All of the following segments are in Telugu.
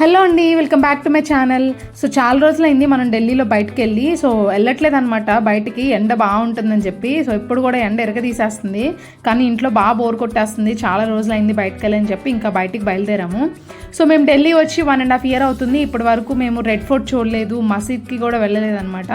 హలో అండి welcome back to my channel. So చాలా రోజులైంది మనం ఢిల్లీలో బయటకు వెళ్ళి సో వెళ్ళట్లేదు అనమాట బయటికి ఎండ బాగుంటుందని చెప్పి సో ఇప్పుడు కూడా ఎండ ఎరగ తీసేస్తుంది కానీ ఇంట్లో బాగా బోర్ కొట్టేస్తుంది. చాలా రోజులైంది బయటకు వెళ్ళని చెప్పి ఇంకా బయటికి బయలుదేరాము. సో మేము ఢిల్లీ వచ్చి వన్ అండ్ హాఫ్ ఇయర్ అవుతుంది. ఇప్పటి వరకు మేము రెడ్ ఫోర్ట్ చూడలేదు మసీద్కి కూడా వెళ్ళలేదు అనమాట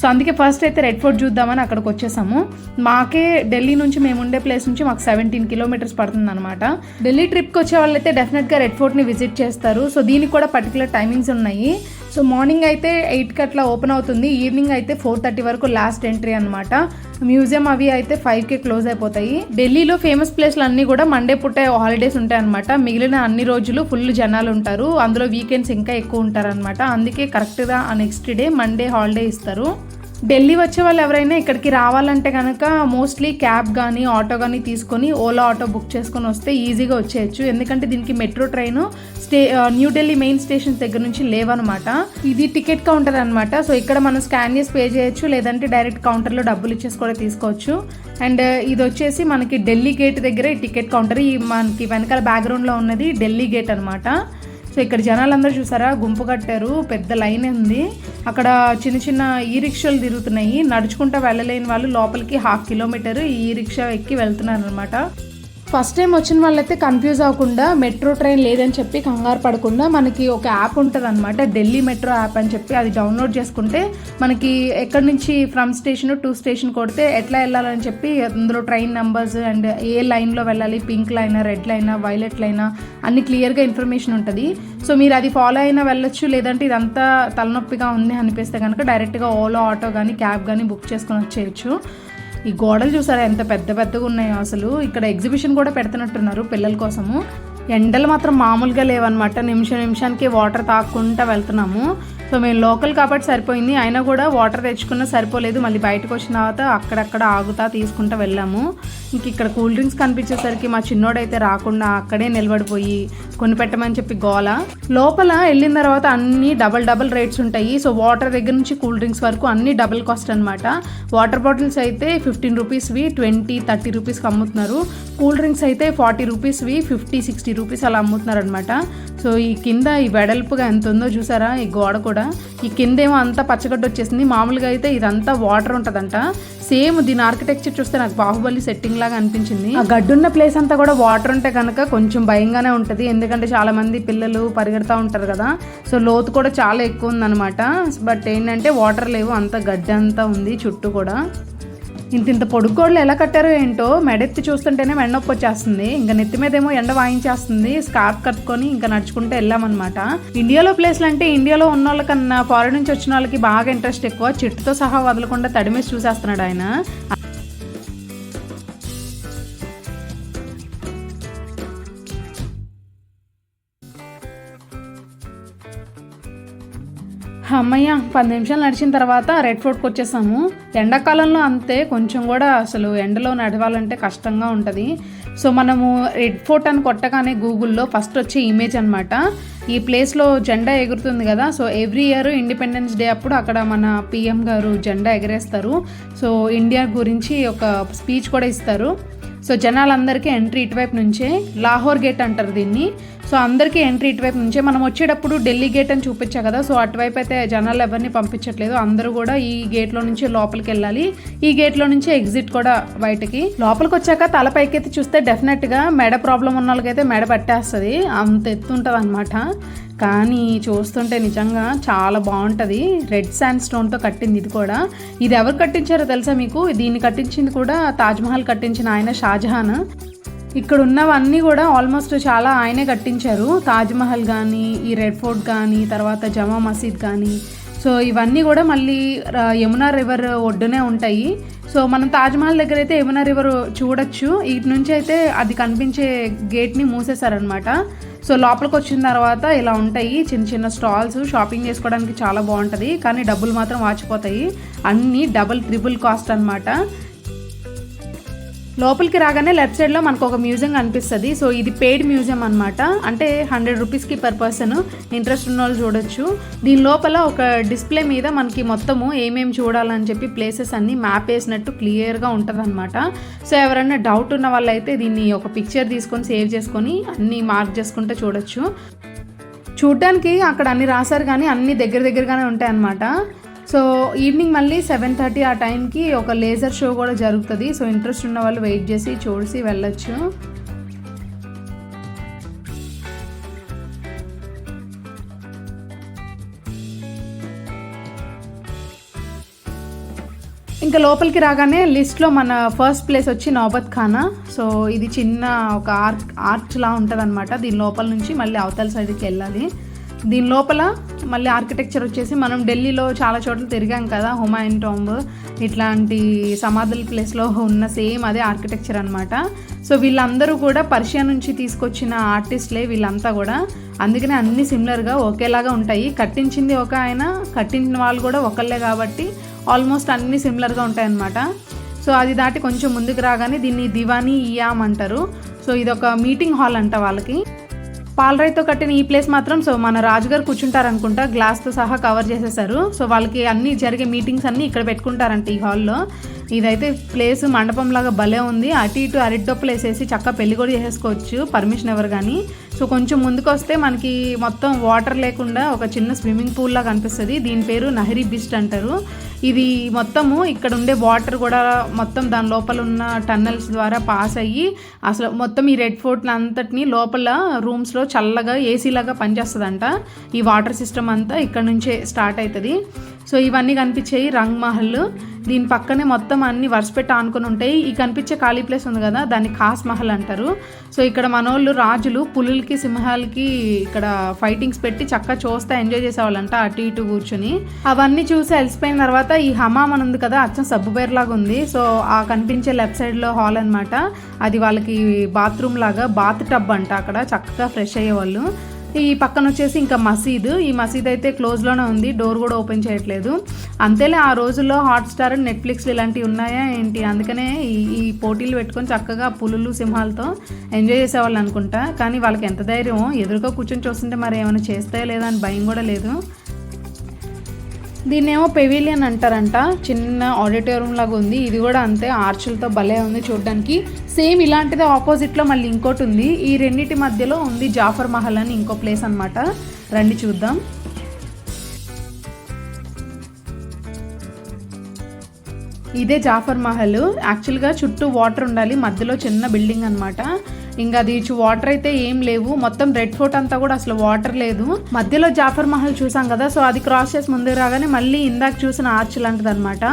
సో అందుకే ఫస్ట్ అయితే రెడ్ ఫోర్ట్ చూద్దామని అక్కడికి వచ్చేసాము. మాకే ఢిల్లీ నుంచి మేము ఉండే ప్లేస్ నుంచి మాకు సెవెంటీన్ కిలోమీటర్స్ పడుతుంది అనమాట ఢిల్లీ ట్రిప్కి వచ్చే వాళ్ళైతే డెఫినెట్గా రెడ్ ఫోర్ట్ని విజిట్ చేస్తారు. సో దీనికి కూడా పర్టికులర్ టైమింగ్స్ ఉన్నాయి. సో మార్నింగ్ అయితే ఎయిట్కి అట్లా ఓపెన్ అవుతుంది. ఈవినింగ్ అయితే ఫోర్ థర్టీ వరకు లాస్ట్ ఎంట్రీ అనమాట మ్యూజియం అవి అయితే ఫైవ్కే క్లోజ్ అయిపోతాయి. ఢిల్లీలో ఫేమస్ ప్లేస్లు అన్నీ కూడా మండే పుట్టే హాలిడేస్ ఉంటాయి అనమాట మిగిలిన అన్ని రోజులు ఫుల్ జనాలు ఉంటారు. అందులో వీకెండ్స్ ఇంకా ఎక్కువ ఉంటారనమాట అందుకే కరెక్ట్గా నెక్స్ట్ డే మండే హాలిడే ఇస్తారు. ఢిల్లీ వచ్చే వాళ్ళు ఎవరైనా ఇక్కడికి రావాలంటే కనుక మోస్ట్లీ క్యాబ్ కానీ ఆటో కానీ తీసుకొని ఓలా ఆటో బుక్ చేసుకొని వస్తే ఈజీగా వచ్చేయచ్చు. ఎందుకంటే దీనికి metro train stay New Delhi main station దగ్గర నుంచి లేవనమాట. ఇది టికెట్ కౌంటర్ అనమాట సో ఇక్కడ మనం స్కాన్ చేసి పే చేయొచ్చు లేదంటే డైరెక్ట్ కౌంటర్లో డబ్బులు ఇచ్చేసి కూడా తీసుకోవచ్చు. అండ్ ఇది వచ్చేసి మనకి ఢిల్లీ గేట్ దగ్గర ఈ టికెట్ కౌంటర్. ఈ మనకి వెనకాల బ్యాక్గ్రౌండ్లో ఉన్నది ఢిల్లీ గేట్ అనమాట సో ఇక్కడ జనాలందరూ చూసారా? గుంపు కట్టారు. పెద్ద లైన్ ఉంది. అక్కడ చిన్న చిన్న ఈ రిక్షాలు తిరుగుతున్నాయి. నడుచుకుంటూ వెళ్ళలేని వాళ్ళు లోపలికి హాఫ్ కిలోమీటర్ ఈ రిక్షా ఎక్కి వెళ్తున్నారు అనమాట ఫస్ట్ టైం వచ్చిన వాళ్ళైతే కన్ఫ్యూజ్ అవ్వకుండా మెట్రో ట్రైన్ లేదని చెప్పి కంగారు పడకుండా మనకి ఒక యాప్ ఉంటుంది అనమాట ఢిల్లీ మెట్రో యాప్ అని చెప్పి అది డౌన్లోడ్ చేసుకుంటే మనకి ఎక్కడి నుంచి ఫ్రమ్ స్టేషన్ టు స్టేషన్ కొడితే ఎట్లా వెళ్ళాలని చెప్పి అందులో ట్రైన్ నెంబర్స్ అండ్ ఏ లైన్లో వెళ్ళాలి pink line red line violet line అన్ని క్లియర్గా ఇన్ఫర్మేషన్ ఉంటుంది. సో మీరు అది ఫాలో అయినా వెళ్ళొచ్చు లేదంటే ఇదంతా తలనొప్పిగా ఉంది అనిపిస్తే కనుక డైరెక్ట్గా ఓలా ఆటో కానీ క్యాబ్ కానీ బుక్ చేసుకొని వచ్చేయచ్చు. ఈ గోడలు చూసారా? ఎంత పెద్ద పెద్దగా ఉన్నాయో అసలు. ఇక్కడ ఎగ్జిబిషన్ కూడా పెడుతున్నట్టున్నారు పిల్లల కోసము. ఎండలు మాత్రం మామూలుగా లేవన్నమాట. నిమిషం నిమిషానికి వాటర్ తాక్కుంటా వెళ్తున్నాము. సో మేము లోకల్ కాబట్టి సరిపోయింది. అయినా కూడా వాటర్ తెచ్చుకున్నా సరిపోలేదు. మళ్ళీ బయటకు వచ్చిన తర్వాత అక్కడక్కడ ఆగుతా తీసుకుంటా వెళ్ళాము. ఇంక ఇక్కడ కూల్ డ్రింక్స్ కనిపించేసరికి మా చిన్నోడైతే రాకుండా అక్కడే నిలబడిపోయి కొని పెట్టమని చెప్పి గోల. లోపల వెళ్ళిన తర్వాత అన్ని డబల్ డబల్ రేట్స్ ఉంటాయి. సో వాటర్ దగ్గర నుంచి కూల్ డ్రింక్స్ వరకు అన్ని డబల్ కాస్ట్ అనమాట వాటర్ బాటిల్స్ అయితే ఫిఫ్టీన్ రూపీస్వి ట్వంటీ థర్టీ రూపీస్కి అమ్ముతున్నారు. కూల్ డ్రింక్స్ అయితే ఫార్టీ రూపీస్వి ఫిఫ్టీ సిక్స్టీ రూపీస్ అలా అమ్ముతున్నారు అనమాట సో ఈ కింద ఈ వెడల్పుగా ఎంత ఉందో చూసారా? ఈ గోడ కూడా. ఈ కిందేమో అంతా పచ్చగడ్డ వచ్చేసింది. మామూలుగా అయితే ఇదంతా వాటర్ ఉంటుందంట. సేమ్ దీని ఆర్కిటెక్చర్ చూస్తే నాకు బాహుబలి సెట్టింగ్ లాగా అనిపించింది. ఆ గడ్డున్న ప్లేస్ అంతా కూడా వాటర్ ఉంటే కనుక కొంచెం భయంగానే ఉంటుంది. ఎందుకంటే చాలా మంది పిల్లలు పరిగెడతా ఉంటారు కదా. సో లోతు కూడా చాలా ఎక్కువ ఉందన్నమాట. బట్ ఏంటంటే వాటర్ లేవు అంత గడ్డి అంతా ఉంది చుట్టూ కూడా. ఇంత ఇంత పొడుగోళ్ళు ఎలా కట్టారో ఏంటో మెడెత్తి చూస్తుంటేనే మెడనొప్పి వచ్చేస్తుంది. ఇంకా నెత్తి మీద ఏమో ఎండ వాయించేస్తుంది. స్కార్ఫ్ కట్టుకొని ఇంకా నడుచుకుంటూ వెళ్ళామన్నమాట. ఇండియాలో ప్లేస్లు అంటే ఇండియాలో ఉన్న వాళ్ళకన్నా ఫారెన్ నుంచి వచ్చిన వాళ్ళకి బాగా ఇంట్రెస్ట్ ఎక్కువ. చెట్టుతో సహా వదలకుండా తడిమేసి చూసేస్తున్నాడు ఆయన. అమ్మయ్య పది నిమిషాలు నడిచిన తర్వాత రెడ్ ఫోర్ట్కి వచ్చేసాము. ఎండాకాలంలో అంతే కొంచెం కూడా అసలు ఎండలో నడవాలంటే కష్టంగా ఉంటుంది. సో మనము రెడ్ ఫోర్ట్ అని కొట్టగానే గూగుల్లో ఫస్ట్ వచ్చే ఇమేజ్ అనమాట ఈ ప్లేస్లో జెండా ఎగురుతుంది కదా so every year independence day అప్పుడు అక్కడ మన పిఎం గారు జెండా ఎగరేస్తారు. సో ఇండియా గురించి ఒక స్పీచ్ కూడా ఇస్తారు. సో జనాలందరికీ ఎంట్రీ ఇటువైపు నుంచే లాహోర్ గేట్ అంటారు దీన్ని. సో అందరికీ ఎంట్రీ ఇటువైపు నుంచే. మనం వచ్చేటప్పుడు ఢిల్లీ గేట్ అని చూపించా కదా సో అటువైపు అయితే జనాలు ఎవరిని పంపించట్లేదు. అందరూ కూడా ఈ గేట్లో నుంచి లోపలికి వెళ్ళాలి. ఈ గేట్లో నుంచి ఎగ్జిట్ కూడా బయటకి. లోపలికి వచ్చాక తల పైకెత్తి చూస్తే డెఫినెట్గా మెడ ప్రాబ్లం ఉన్న వాళ్ళకైతే మెడ పట్టేస్తుంది. అంత ఎత్తు ఉంటుంది అనమాట కానీ చూస్తుంటే నిజంగా చాలా బాగుంటుంది. రెడ్ శాండ్ స్టోన్తో కట్టింది ఇది కూడా. ఇది ఎవరు కట్టించారో తెలుసా మీకు? దీన్ని కట్టించింది కూడా తాజ్మహల్ కట్టించిన ఆయన షాజహాన్. ఇక్కడ ఉన్నవన్నీ కూడా ఆల్మోస్ట్ చాలా ఆయనే కట్టించారు. తాజ్మహల్ కానీ ఈ రెడ్ ఫోర్ట్ కానీ తర్వాత జమా మసీద్ కానీ సో ఇవన్నీ కూడా మళ్ళీ యమునా రివర్ ఒడ్డునే ఉంటాయి. సో మనం తాజ్మహల్ దగ్గర అయితే యమునా రివర్ చూడొచ్చు. ఇటు నుంచి అయితే అది కనిపించే గేట్ని మూసేశారనమాట సో లోపలికి వచ్చిన తర్వాత ఇలా ఉంటాయి. చిన్న చిన్న స్టాల్స్ షాపింగ్ చేసుకోవడానికి చాలా బాగుంటుంది. కానీ డబ్బులు మాత్రం వాచిపోతాయి. అన్నీ డబుల్ ట్రిపుల్ కాస్ట్ అనమాట లోపలికి రాగానే లెఫ్ట్ సైడ్లో మనకు ఒక మ్యూజియం కనిపిస్తుంది. సో ఇది పెయిడ్ మ్యూజియం అనమాట అంటే హండ్రెడ్ రూపీస్కి పర్ పర్సన్ ఇంట్రెస్ట్ ఉన్న వాళ్ళు చూడొచ్చు. దీని లోపల ఒక డిస్ప్లే మీద మనకి మొత్తము ఏమేమి చూడాలని చెప్పి ప్లేసెస్ అన్ని మ్యాప్ వేసినట్టు క్లియర్గా ఉంటుంది అనమాట సో ఎవరైనా డౌట్ ఉన్న వాళ్ళైతే దీన్ని ఒక పిక్చర్ తీసుకొని సేవ్ చేసుకొని అన్ని మార్క్ చేసుకుంటే చూడొచ్చు. చూడ్డానికి అక్కడ అన్ని రాశారు కానీ అన్ని దగ్గర దగ్గరగానే ఉంటాయి అన్నమాట సో ఈవినింగ్ మళ్ళీ సెవెన్ థర్టీ ఆ టైంకి ఒక లేజర్ షో కూడా జరుగుతుంది. సో ఇంట్రెస్ట్ ఉన్న వాళ్ళు వెయిట్ చేసి చూసి వెళ్ళొచ్చు. ఇంకా లోపలికి రాగానే లిస్ట్లో మన ఫస్ట్ ప్లేస్ వచ్చి నౌబత్ ఖానా. సో ఇది చిన్న ఒక ఆర్చ్ ఆర్చ్లా ఉంటుంది అనమాట దీని లోపల నుంచి మళ్ళీ అవతల సైడ్కి వెళ్ళాలి. దీని లోపల మళ్ళీ ఆర్కిటెక్చర్ వచ్చేసి మనం ఢిల్లీలో చాలా చోట్ల తిరిగాం కదా హుమాయూన్ టాంబ్ ఇట్లాంటి సమాధుల ప్లేస్లో ఉన్న సేమ్ అదే ఆర్కిటెక్చర్ అనమాట సో వీళ్ళందరూ కూడా పర్షియా నుంచి తీసుకొచ్చిన ఆర్టిస్ట్లే వీళ్ళంతా కూడా. అందుకనే అన్ని సిమిలర్గా ఒకేలాగా ఉంటాయి. కట్టించింది ఒక ఆయన కట్టించిన వాళ్ళు కూడా ఒకళ్ళే కాబట్టి ఆల్మోస్ట్ అన్ని సిమిలర్గా ఉంటాయన్నమాట. సో అది దాటి కొంచెం ముందుకు రాగానే దీన్ని దివానీ ఇయామ్ అంటారు. సో ఇది ఒక మీటింగ్ హాల్ అంట వాళ్ళకి. పాలరాయితో కట్టిన ఈ ప్లేస్ మాత్రం సో మన రాజుగారు కూర్చుంటారు అనుకుంటా గ్లాస్తో సహా కవర్ చేసేసారు సో వాళ్ళకి అన్ని జరిగే మీటింగ్స్ అన్నీ ఇక్కడ పెట్టుకుంటారంట ఈ హాల్లో ఇదైతే ప్లేస్ మండపం లాగా భలే ఉంది. అటు ఇటు అరిటొప్పులు వేసేసి చక్క పెళ్ళి కూడా చేసేసుకోవచ్చు పర్మిషన్ ఎవరు కానీ సో కొంచెం ముందుకు వస్తే మనకి మొత్తం వాటర్ లేకుండా ఒక చిన్న స్విమ్మింగ్ పూల్ లాగా కనిపిస్తుంది దీని పేరు నహరీ బిస్ట్ అంటారు. ఇది మొత్తము ఇక్కడ ఉండే వాటర్ కూడా మొత్తం దాని లోపల ఉన్న టన్నల్స్ ద్వారా పాస్ అయ్యి అసలు మొత్తం ఈ రెడ్ ఫోర్ట్ అంతటిని లోపల రూమ్స్లో చల్లగా ఏసీలాగా పనిచేస్తుందంట. ఈ వాటర్ సిస్టమ్ అంతా ఇక్కడ నుంచే స్టార్ట్ అవుతుంది. సో ఇవన్నీ కనిపించాయి రంగ్ మహల్ దీని పక్కనే మొత్తం అన్ని వరుసపెట్టి ఆనుకొని ఉంటాయి. ఈ కనిపించే ఖాళీ ప్లేస్ ఉంది కదా దాన్ని ఖాస్ మహల్ అంటారు. సో ఇక్కడ మనోళ్ళు రాజులు పులులకి సింహాలకి ఇక్కడ ఫైటింగ్స్ పెట్టి చక్కగా చూస్తే ఎంజాయ్ చేసేవాళ్ళంట అటు ఇటు కూర్చుని. అవన్నీ చూసి అలసిపోయిన తర్వాత ఈ హమామ్ అని ఉంది కదా అచ్చం సబ్బు లాగా ఉంది. సో ఆ కనిపించే లెఫ్ట్ సైడ్లో హాల్ అనమాట అది వాళ్ళకి బాత్రూమ్ లాగా బాత్ టబ్ అంట అక్కడ. చక్కగా ఫ్రెష్ అయ్యేవాళ్ళు. ఈ పక్కన వచ్చేసి ఇంకా మసీద్. ఈ మసీద్ అయితే క్లోజ్లోనే ఉంది. డోర్ కూడా ఓపెన్ చేయట్లేదు. అంతేలే ఆ రోజుల్లో హాట్స్టార్ నెట్ఫ్లిక్స్ ఇలాంటివి ఉన్నాయా ఏంటి? అందుకనే ఈ ఈ పోటీలు పెట్టుకొని చక్కగా పులులు సింహాలతో ఎంజాయ్ చేసేవాళ్ళు అనుకుంటా. కానీ వాళ్ళకి ఎంత ధైర్యం ఎదురుగా కూర్చొని చూస్తుంటే మరి ఏమైనా చేస్తాయో లేదా అని భయం కూడా లేదు. దీన్నేమో పెవిలియన్ అంటారంట. చిన్న ఆడిటోరియం లాగా ఉంది. ఇది కూడా అంతే ఆర్చులతో భలే ఉంది చూడడానికి. సేమ్ ఇలాంటిదే ఆపోజిట్లో మళ్ళీ ఇంకోటి ఉంది. ఈ రెండింటి మధ్యలో ఉంది జాఫర్ మహల్ అని ఇంకో ప్లేస్ అనమాట రండి చూద్దాం. ఇదే జాఫర్ మహల్. యాక్చువల్గా చుట్టూ వాటర్ ఉండాలి మధ్యలో చిన్న బిల్డింగ్ అనమాట ఇంకా అది వాటర్ అయితే ఏం లేవు. మొత్తం రెడ్ ఫోర్ట్ అంతా కూడా అసలు వాటర్ లేదు. మధ్యలో జాఫర్ మహల్ చూసాం కదా సో అది క్రాస్ చేసి ముందుకు రాగానే మళ్ళీ ఇందాక చూసిన ఆర్చ్ లాంటిది అనమాట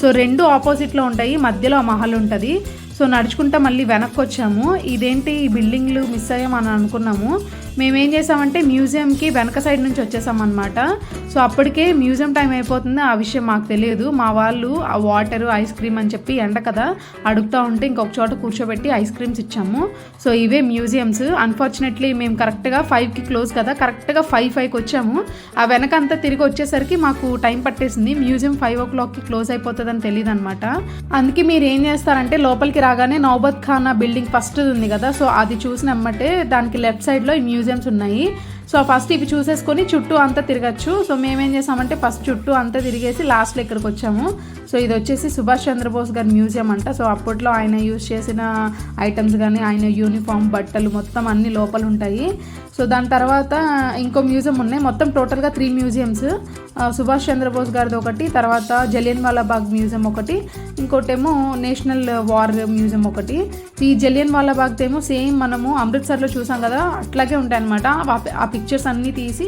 సో రెండు ఆపోజిట్లో ఉంటాయి మధ్యలో ఆ మహల్ ఉంటుంది. సో నడుచుకుంటా మళ్ళీ వెనక్కి వచ్చాము ఇదేంటి ఈ బిల్డింగ్లు మిస్ అయ్యామని అనుకున్నాము. మేమేం చేసామంటే మ్యూజియంకి వెనక సైడ్ నుంచి వచ్చేసామన్నమాట సో అప్పటికే మ్యూజియం టైం అయిపోతుంది. ఆ విషయం మాకు తెలియదు. మా వాళ్ళు ఆ వాటర్ ఐస్ క్రీమ్ అని చెప్పి ఎండ కదా అడుగుతూ ఉంటే ఇంకొక చోట కూర్చోబెట్టి ఐస్ క్రీమ్స్ ఇచ్చాము. సో ఇవే మ్యూజియంస్. అన్ఫార్చునేట్లీ మేము కరెక్ట్గా ఫైవ్కి క్లోజ్ కదా కరెక్ట్గా ఫైవ్ ఫైవ్కి వచ్చాము. ఆ వెనక అంతా తిరిగి వచ్చేసరికి మాకు టైం పట్టేసింది. మ్యూజియం ఫైవ్ ఓ క్లాక్కి క్లోజ్ అయిపోతుంది ఉంటుందని తెలియదు అనమాట అందుకే మీరు ఏం చేస్తారంటే లోపలికి రాగానే నౌబత్ ఖానా బిల్డింగ్ ఫస్ట్ ఉంది కదా సో అది చూసినమ్మంటే దానికి లెఫ్ట్ సైడ్లో ఈ మ్యూజియంస్ ఉన్నాయి. సో ఫస్ట్ ఇవి చూసేసుకొని చుట్టూ అంతా తిరగచ్చు. సో మేమేం చేసామంటే ఫస్ట్ చుట్టూ అంతా తిరిగేసి లాస్ట్లో ఇక్కడికి వచ్చాము. సో ఇది వచ్చేసి సుభాష్ చంద్రబోస్ గారి మ్యూజియం అంట. సో అప్పట్లో ఆయన యూజ్ చేసిన ఐటమ్స్ కానీ ఆయన యూనిఫామ్ బట్టలు మొత్తం అన్ని లోపల ఉంటాయి. సో దాని తర్వాత ఇంకో మ్యూజియం ఉన్నాయి. మొత్తం టోటల్గా త్రీ మ్యూజియమ్స్. సుభాష్ చంద్రబోస్ గారిది ఒకటి తర్వాత జలియన్ వాలాబాగ్ మ్యూజియం ఒకటి ఇంకోటేమో నేషనల్ వార్ మ్యూజియం ఒకటి. ఈ జలియన్ వాలాబాగ్ ఏమో సేమ్ మనము అమృత్సర్లో చూసాం కదా అట్లాగే ఉంటాయి అనమాట ఆ పిక్చర్స్ అన్నీ తీసి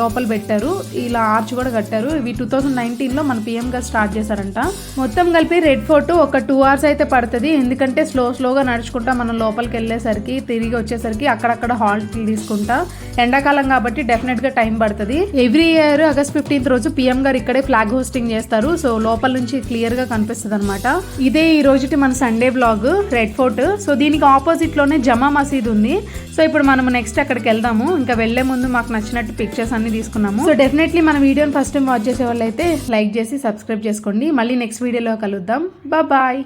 లోపల పెట్టారు. ఇలా ఆర్చ్ కూడా కట్టారు. ఇవి టూ థౌజండ్ నైన్టీన్లో మన పిఎంగా స్టార్ట్ చేశారంట. మొత్తం కలిపి రెడ్ ఫోర్ట్ ఒక టూ అవర్స్ అయితే పడుతుంది. ఎందుకంటే స్లో స్లోగా నడుచుకుంటా మనం లోపలికి వెళ్ళేసరికి తిరిగి వచ్చేసరికి అక్కడక్కడ హాల్ట్ తీసుకుంటా. ఎండాకాలం కాబట్టి డెఫినెట్గా టైం పడుతుంది. ఎవ్రీ ఇయర్ ఆగస్ట్ ఫిఫ్టీన్త్ రోజు పిఎం గారు ఇక్కడే ఫ్లాగ్ హోస్టింగ్ చేస్తారు. సో లోపల నుంచి క్లియర్గా కనిపిస్తుంది. అనమాట ఇదే ఈ రోజుటి మన Sunday blog red fort so దీనికి ఆపోజిట్లోనే జమా మసీద్ ఉంది. సో ఇప్పుడు మనం నెక్స్ట్ అక్కడికి వెళ్దాము. ఇంకా వెళ్ళే ముందు మాకు నచ్చినట్టు పిక్చర్స్ అన్ని తీసుకున్నాము. సో డెఫినెట్లీ మన వీడియోని ఫస్ట్ టైం వాచ్ చేసే వాళ్ళు అయితే లైక్ చేసి సబ్స్క్రైబ్ చేసుకోండి. మళ్ళీ నెక్స్ట్ వీడియోలో కలుద్దాం. బాయ్